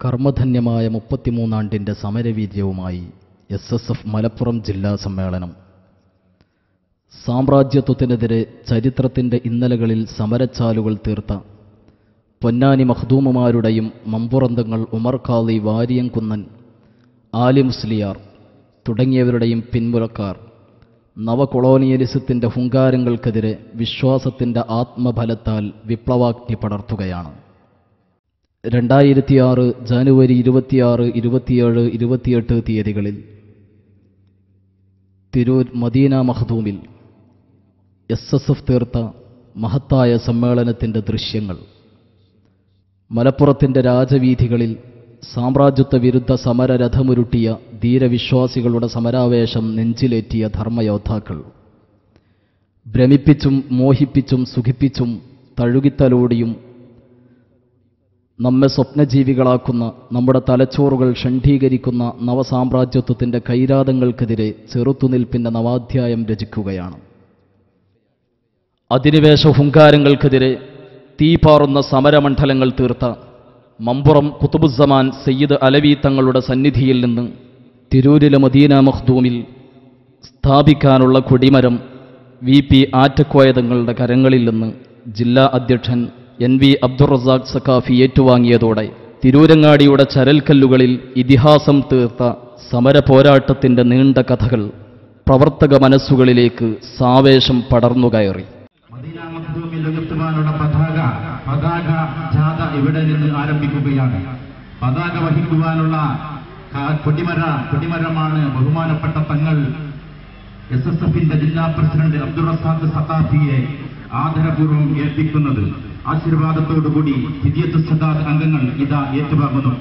കർമ്മധന്യമായ മുപ്പത്തിമൂന്നാണ്ടിന്റെ സമരവീര്യവുമായി S S F Malappuram ജില്ലാ സമ്മേളനം. സാമ്രാജ്യത്വത്തിനെതിരെ ചരിത്രത്തിന്റെ ഇന്നലകളിൽ സമരച്ചാലുകൾ തീർത്ത പൊന്നാനി മഖ്ദൂമുമാരുടെയും മമ്പുറന്തങ്ങൾ ഉമർ ഖാലി വാരിയംകുന്നൻ ആലി മുസ്ലിയാർ തുടങ്ങിയവരുടെയും പിൻമുലക്കാർ നവകൊളോണിയലിസത്തിന്റെ ഹുങ്കാരങ്ങൾക്കെതിരെ വിശ്വാസത്തിന്റെ ആത്മഫലത്താൽ വിപ്ലവാഗ്നി പടർത്തുകയാണ്. രണ്ടായിരത്തിയാറ് ജാനുവരി ഇരുപത്തിയാറ് ഇരുപത്തിയേഴ് ഇരുപത്തിയെട്ട് തീയതികളിൽ തിരൂർ മദീന മഖ്ദൂമിൽ എസ് എസ് എഫ് തീർത്ത മഹത്തായ സമ്മേളനത്തിന്റെ ദൃശ്യങ്ങൾ. മലപ്പുറത്തിന്റെ രാജവീഥികളിൽ സാമ്രാജ്യത്വ വിരുദ്ധ സമരരഥമുരുട്ടിയ ധീരവിശ്വാസികളുടെ സമരാവേശം നെഞ്ചിലേറ്റിയ ധർമ്മയോദ്ധാക്കൾ. ഭ്രമിപ്പിച്ചും മോഹിപ്പിച്ചും സുഖിപ്പിച്ചും തഴുകിത്തലോടിയും നമ്മെ സ്വപ്നജീവികളാക്കുന്ന നമ്മുടെ തലച്ചോറുകൾ ഷണ്ഡീകരിക്കുന്ന നവസാമ്രാജ്യത്വത്തിന്റെ കൈരാതങ്ങൾക്കെതിരെ ചെറുത്തുനിൽപ്പിന്റെ നവാധ്യായം രചിക്കുകയാണ്. അധിനിവേശ ഹുങ്കാരങ്ങൾക്കെതിരെ തീപാറുന്ന സമരമണ്ഡലങ്ങൾ തീർത്ത മമ്പുറം കുത്തുബുസമാൻ സയ്യിദ് അലവി തങ്ങളുടെ സന്നിധിയിൽ നിന്ന് തിരൂരിലെ മദീന മഖ്ദൂമിൽ സ്ഥാപിക്കാനുള്ള കൊടിമരം വി പി ആറ്റക്കോയതങ്ങളുടെ കരങ്ങളിൽ നിന്ന് ജില്ലാ അധ്യക്ഷൻ എൻ വി അബ്ദുൾ റസാഖ് സഖാഫി ഏറ്റുവാങ്ങിയതോടെ തിരൂരങ്ങാടിയുടെ ചരൽക്കല്ലുകളിൽ ഇതിഹാസം തീർത്ത സമര പോരാട്ടത്തിന്റെ നീണ്ട കഥകൾ പ്രവർത്തക മനസ്സുകളിലേക്ക് സാവേശം പടർന്നു കയറി. പതാക പതാക ഇവിടെ നിന്ന് ആരംഭിക്കുകയാണ്. പതാക വഹിക്കുവാനുള്ള കൊടിമര കൊടിമരമാണ് ബഹുമാനപ്പെട്ട തങ്ങൾ എസ് എസ് എഫിന്റെ ജില്ലാ പ്രസിഡന്റ് അബ്ദുൾ റസാഖ് സഖാഫിയെ ആദരപൂർവം ഏൽപ്പിക്കുന്നത്. ആശീർവാദത്തോടുകൂടി വിദ്യത്ത് സദാദ് അംഗങ്ങൾ ഇതാ ഏറ്റുവാങ്ങുന്നു.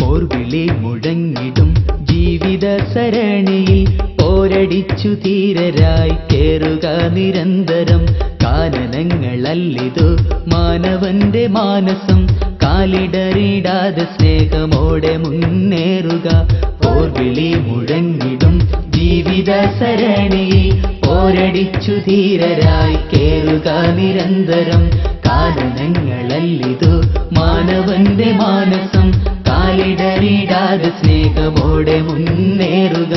പോർവിളി മുഴങ്ങിടും ജീവിത സരണിയിൽ പോരടിച്ചു തീരരായി കേറുക നിരന്തരം. കാനനങ്ങളല്ലിതു മാനവന്റെ മാനസം കാലിടറിടാതെ സ്നേഹമോടെ മുന്നേറുക. പോർവിളി മുഴങ്ങിടും ജീവിത സരണി പോരടിച്ചു ധീരരായി കേറുക നിരന്തരം. കാരണങ്ങളല്ലിതു മാനവന്റെ മാനസം. കാലിടറിടാതെ സ്നേഹമോടെ മുന്നേറുക.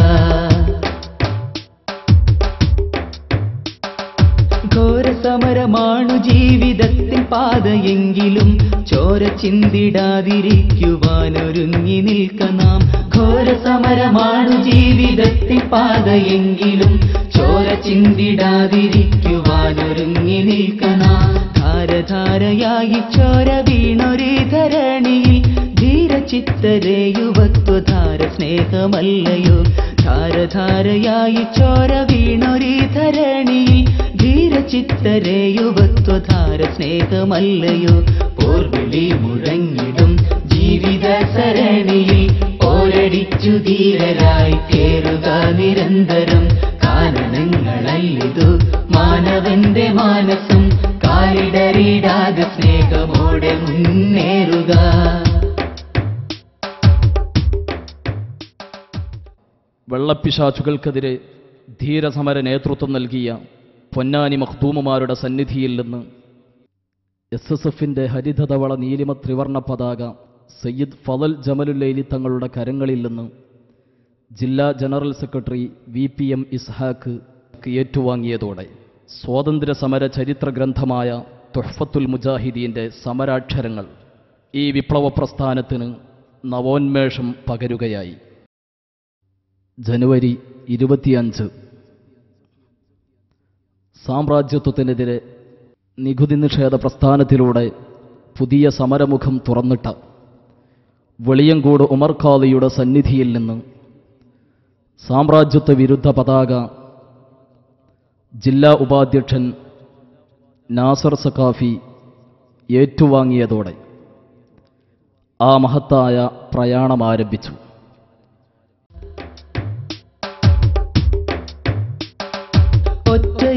ഘോരസമരമാണു ജീവിതത്തിൽ പാതയെങ്കിലും ചോര ചിന്തിടാതിരിക്കുവാനൊരുങ്ങി നിൽക്കണം ഘോരസമരമാണു ജീവിതത്തിൽ പാതയെങ്കിലും ചോര ചിന്തിടാതിരിക്കുവാനൊരുങ്ങി നിൽക്കണം ധാരധാരയായി ചോര വീണൊരു ധരണിയിൽ ധീരചിത്തരേ യുവത്വധാര സ്നേഹമല്ലയോ? ധാരധാരയായി ചോര വീണൊരി ധരണിയിൽ ധീരചിത്തരേ യുവത്വധാര സ്നേഹമല്ലയോ? പോർവിളി മുഴങ്ങിടും ജീവിത സരണിയിൽ. പോരടിച്ചു ധീരരായി കേറുക നിരന്തരം. കാരണങ്ങളല്ലിതു മാനവന്റെ മാനസം. കാലിടറിടാതെ സ്നേഹമോടെ മുന്നേറുക. വെള്ളപ്പിശാച്ചുകൾക്കെതിരെ ധീരസമര നേതൃത്വം നൽകിയ പൊന്നാനി മഖ്ദൂമുമാരുടെ സന്നിധിയിൽ നിന്ന് എസ് എസ് എഫിന്റെ ഹരിതധവള നീലിമ ത്രിവർണ പതാക സയ്യിദ് ഫലൽ ജമലുല്ലൈലി തങ്ങളുടെ കരങ്ങളിൽ നിന്ന് ജില്ലാ general secretary V P M Ishaq ഏറ്റുവാങ്ങിയതോടെ സ്വാതന്ത്ര്യ സമര ചരിത്ര ഗ്രന്ഥമായ തുഹ്ഫത്തുൽ മുജാഹിദീന്റെ സമരാക്ഷരങ്ങൾ ഈ വിപ്ലവ പ്രസ്ഥാനത്തിന് നവോന്മേഷം പകരുകയായി. ജനുവരി ഇരുപത്തിയഞ്ച്. സാമ്രാജ്യത്വത്തിനെതിരെ നികുതി നിഷേധ പ്രസ്ഥാനത്തിലൂടെ പുതിയ സമരമുഖം തുറന്നിട്ട വെളിയങ്കോട് ഉമർ ഖാദിയുടെ സന്നിധിയിൽ നിന്ന് സാമ്രാജ്യത്വ വിരുദ്ധ പതാക ജില്ലാ ഉപാധ്യക്ഷൻ നാസർ സഖാഫി ഏറ്റുവാങ്ങിയതോടെ ആ മഹത്തായ പ്രയാണം ആരംഭിച്ചു.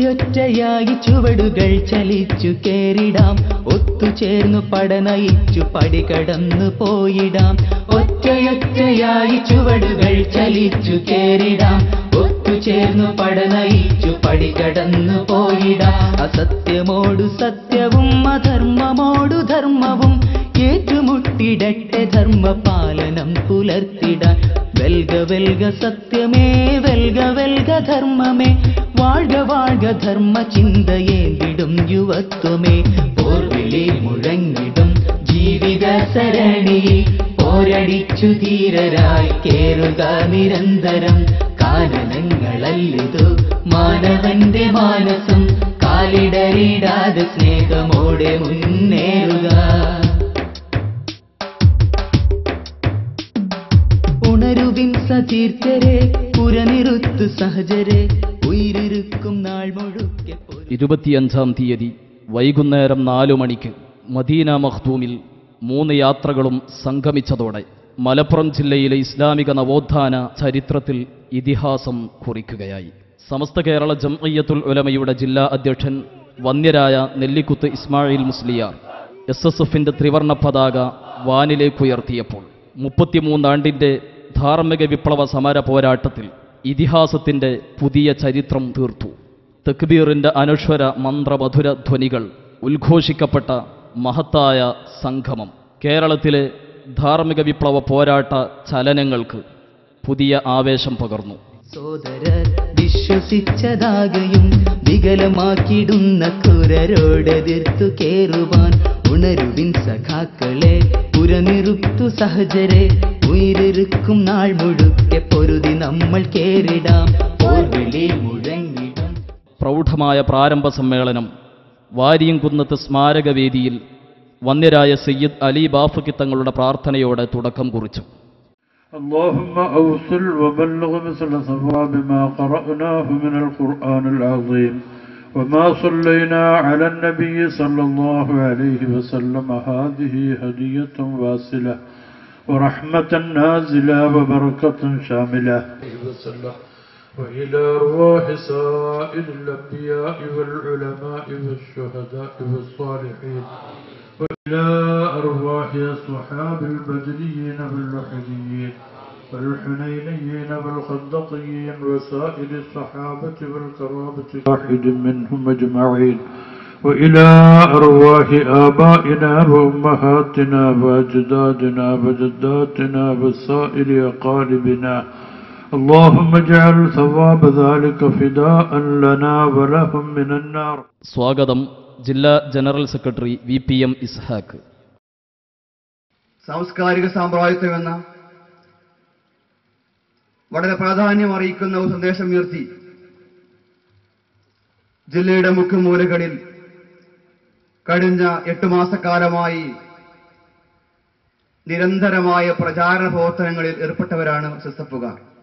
ഒറ്റയൊറ്റയായി ചുവടുകൾ ചലിച്ചു കേറിടാം. ഒത്തുചേർന്നു പടനയിച്ചു പടികടന്നു പോയിടാം. ഒറ്റയൊറ്റയായി ചുവടുകൾ ചലിച്ചു കേറിടാം. ഒത്തുചേർന്നു പടനയിച്ചു പടികടന്നു പോയിടാം. അസത്യമോടു സത്യവും അധർമ്മമോടു ധർമ്മവും ഏറ്റുമുട്ടിടട്ടെ ധർമ്മപാലനം പുലർത്തിടാൻ. വെൽക വെൽക സത്യമേ വെൽക വെൽക ധർമ്മമേ വാഴ്ക വാഴ ധർമ്മ ചിന്തയേന്തിടും യുവത്വമേ പോർവിളി മുഴങ്ങിടും ജീവിത സരണി പോരടിച്ചു ധീരരായി കേറുക നിരന്തരം കാനനങ്ങളല്ലിതു മാനവന്റെ മാനസം ഇരുപത്തിയഞ്ചാം തീയതി വൈകുന്നേരം നാലു മണിക്ക് മദീന മഖ്ദൂമിൽ മൂന്ന് യാത്രകളും സംഗമിച്ചതോടെ മലപ്പുറം ജില്ലയിലെ ഇസ്ലാമിക നവോത്ഥാന ചരിത്രത്തിൽ ഇതിഹാസം കുറിക്കുകയായി. സമസ്ത കേരള ജംഇയ്യത്തുൽ ഉലമയുടെ ജില്ലാ അധ്യക്ഷൻ വന്യരായ നെല്ലിക്കുത്ത് ഇസ്മായിൽ മുസ്ലിയാർ എസ് എസ് എഫിന്റെ ത്രിവർണ പതാക വാനിലേക്കുയർത്തിയപ്പോൾ മുപ്പത്തിമൂന്നാണ്ടിന്റെ ധാർമ്മിക വിപ്ലവ സമര പോരാട്ടത്തിൽ ഇതിഹാസത്തിന്റെ പുതിയ ചരിത്രം തീർത്തു. തക്ബീറിന്റെ അനശ്വര മന്ത്രമധുര ധ്വനികൾ ഉദ്ഘോഷിക്കപ്പെട്ട മഹത്തായ സംഗമം. കേരളത്തിലെ ധാർമ്മിക വിപ്ലവ പോരാട്ട ചലനങ്ങൾക്ക് പുതിയ ആവേശം പകർന്നു. സോദരർ വിശ്വസിച്ചതാകയും വികലമാക്കിടുന്ന കുരരോടെതിർത്തു കേറുവാൻ ഉണരുവിൻ സഖാക്കളെ പുരനിറുത്തു സഹജരെ ഉയരിറുക്കും നാൾ മുഴുക്കെ പൊരുതി നമ്മൾ കേറിടാം. പോർവിളി പ്രൗഢമായ പ്രാരംഭ സമ്മേളനം വാരിയംകുന്നത്ത് സ്മാരകവേദിയിൽ വന്യരായ സയ്യിദ് അലി ബാഫക്കി തങ്ങളുടെ പ്രാർത്ഥനയോടെ തുടക്കം കുറിച്ചു اللهم أوصل وبلغ مثل ثواب ما قرأناه من القرآن العظيم وما صلينا على النبي صلى الله عليه وسلم هذه هدية واصلة ورحمة نازلة وبركة شاملة وسلم وإلى أرواح سائر الأنبياء والعلماء والشهداء والصالحين. وإلى أرواح أصحاب البدريين واللحديين والحنينيين والخندقيين وسائر الصحابة والكرامة واحد منهم أجمعين. وإلى أرواح آبائنا وأمهاتنا وأجدادنا وجداتنا وسائر أقاربنا സ്വാഗതം ജില്ലാ general secretary V P M Ishaq. സാംസ്കാരിക സാമ്പ്രദായത്വം എന്ന വളരെ പ്രാധാന്യം അറിയിക്കുന്ന ഒരു സന്ദേശം ഉയർത്തി. ജില്ലയുടെ മുക്കുമൂലകളിൽ കഴിഞ്ഞ എട്ട് മാസക്കാലമായി നിരന്തരമായ പ്രചാരണ പ്രവർത്തനങ്ങളിൽ ഏർപ്പെട്ടവരാണ് സെസ്സപ്പുകാർ